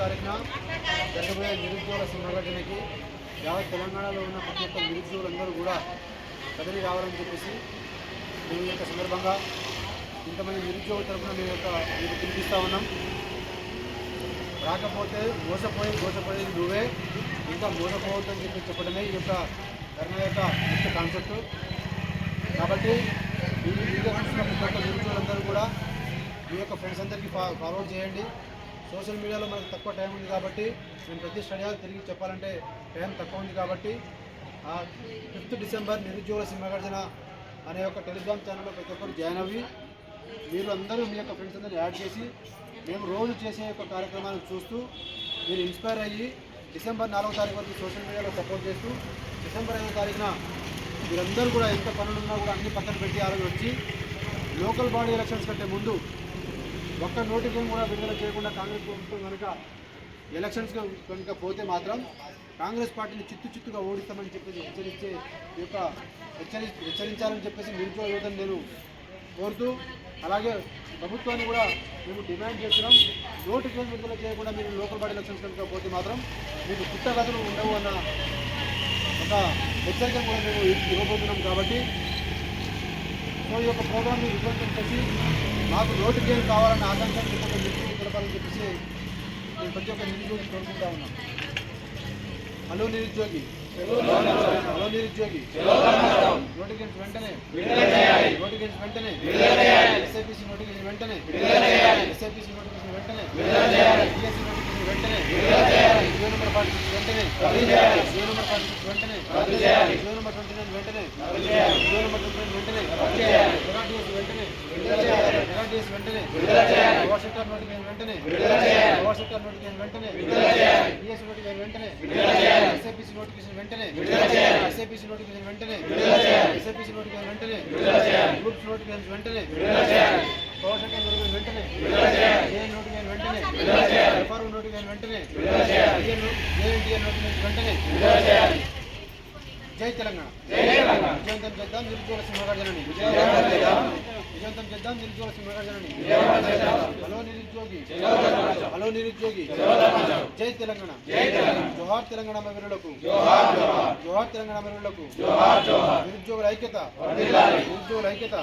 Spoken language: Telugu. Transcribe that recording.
తారీఖున జరగబోయే నిరుద్యోగ సంఘటనకి యావత్ తెలంగాణలో ఉన్న ప్రతి ఒక్క నిరుద్యోగులందరూ కూడా కదిలి రావాలని చెప్పేసి మేము యొక్క సందర్భంగా ఇంతమంది నిరుద్యోగుల తరఫున మేము యొక్క మీకు పిలిపిస్తూ ఉన్నాం. రాకపోతే మోసపోయి మోసపోయేది నువ్వే. ఇంకా మోసపోవద్దని చెప్పి చెప్పడమే ఈ యొక్క ధర్మ యొక్క ముఖ్య కాన్సెప్ట్. కాబట్టి ఈ వీడియో చూసిన ప్రతి ఒక్క నిరుద్యోగులందరూ కూడా మీ యొక్క ఫ్రెండ్స్ అందరికీ ఫా ఫార్వర్డ్ చేయండి. సోషల్ మీడియాలో మనకు తక్కువ టైం ఉంది కాబట్టి మేము ప్రతి స్టడీ తిరిగి చెప్పాలంటే టైం తక్కువ ఉంది కాబట్టి ఆ ఫిఫ్త్ డిసెంబర్ నిరుద్యోగుల సింహగర్జన అనే ఒక టెలిగ్రామ్ ఛానల్లో ప్రతి ఒక్కరు జాయిన్ అవ్వి మీరు అందరూ మీ యొక్క ఫ్రెండ్స్ అందరూ యాడ్ చేసి మేము రోజు చేసే యొక్క కార్యక్రమాలను చూస్తూ మీరు ఇన్స్పైర్ అయ్యి డిసెంబర్ నాలుగో తారీఖు వరకు సోషల్ మీడియాలో సపోర్ట్ చేస్తూ డిసెంబర్ ఐదో తారీఖున మీరందరూ కూడా ఎంత పనులున్నా కూడా అన్ని పక్కన పెట్టి ఆ వచ్చి లోకల్ బాడీ ఎలక్షన్స్ కంటే ముందు ఒక్క నోటిఫికేషన్ కూడా విడుదల చేయకుండా కాంగ్రెస్ ప్రభుత్వం కనుక ఎలక్షన్స్ కనుక పోతే మాత్రం కాంగ్రెస్ పార్టీని చిత్తు చిత్తుగా ఓడిస్తామని చెప్పేసి హెచ్చరించే యొక్క హెచ్చరి హెచ్చరించాలని చెప్పేసి నిరుద్యోగ యువతను నేను కోరుతూ అలాగే ప్రభుత్వాన్ని కూడా మేము డిమాండ్ చేస్తున్నాం. నోటిఫికేషన్ విడుదల చేయకుండా మీరు లోకల్ బాడీ ఎలక్షన్స్ కనుక పోతే మాత్రం మీకు పుట్టగతులు ఉండవు అన్న ఒక హెచ్చరిక కూడా మేము ఇవ్వబోతున్నాం కాబట్టి ఈ యొక్క ప్రోగ్రామ్ని విజయవంతం చేసి మాకు నోటిఫికేషన్ గేమ్ ఆకాంక్షను ఆకాంక్ష చెప్పి గడపాలని చెప్పేసి నేను ప్రతి ఒక్క నిరుద్యోగి కోరుకుంటా ఉన్నాను హలో నిరుద్యోగి. హలో నిరుద్యోగి. నోటిఫికేషన్ వెంటనే. నోటిఫికేషన్ వెంటనే. ఎస్ఐపిసి నోటిఫికేషన్ వెంటనే. ఎస్ఐపిసి నోటిఫికేషన్ వెంటనే. బిఎస్సి నోటిఫికేషన్ వెంటనే. జియో నెంబర్ ఫార్టీ సిక్స్ వెంటనే. జియో నెంబర్ ఫార్టీ సిక్స్ వెంటనే. జియో నెంబర్ ట్వంటీ నైన్ వెంటనే జియో నెంబర్ ట్వంటీ నైన్ వెంటనే మెగా డిఎస్ వెంటనే మెగా డిఎస్ వెంటనే పవర్ సెక్టర్ నోటిఫికేషన్ వెంటనే పవర్ సెక్టర్ నోటిఫికేషన్ వెంటనే బిఎస్సి నోటిఫికేషన్ వెంటనే ఎస్ఐపిసి నోటిఫికేషన్ వెంటనే ఎస్ఐపిసి నోటిఫికేషన్ వెంటనే ఎస్ఐపిసి నోటిఫికేషన్ వెంటనే గ్రూప్స్ నోటిఫికేషన్ వెంటనే పవర్ సెక్టర్ నోటిఫికేషన్ వెంటనే ఏఎన్ నోటిఫికేషన్ వెంటనే ఎఫ్ఆర్ నోటిఫికేషన్ వెంటనే ఏఎన్టీఎన్ నోటిఫికేషన్ వెంటనే జై తెలంగాణ. విజయవంతం చేద్దాం నిరుద్యోగ సింహగర్జనని విజయవంతం చేద్దాం. నిరుద్యోగ సింహగర్జనని హలో నిరుద్యోగి. హలో నిరుద్యోగి. జై తెలంగాణ. జోహార్ తెలంగాణ అమరులకు జోహార్ తెలంగాణ అమరులకు నిరుద్యోగుల ఐక్యత. నిరుద్యోగుల ఐక్యత.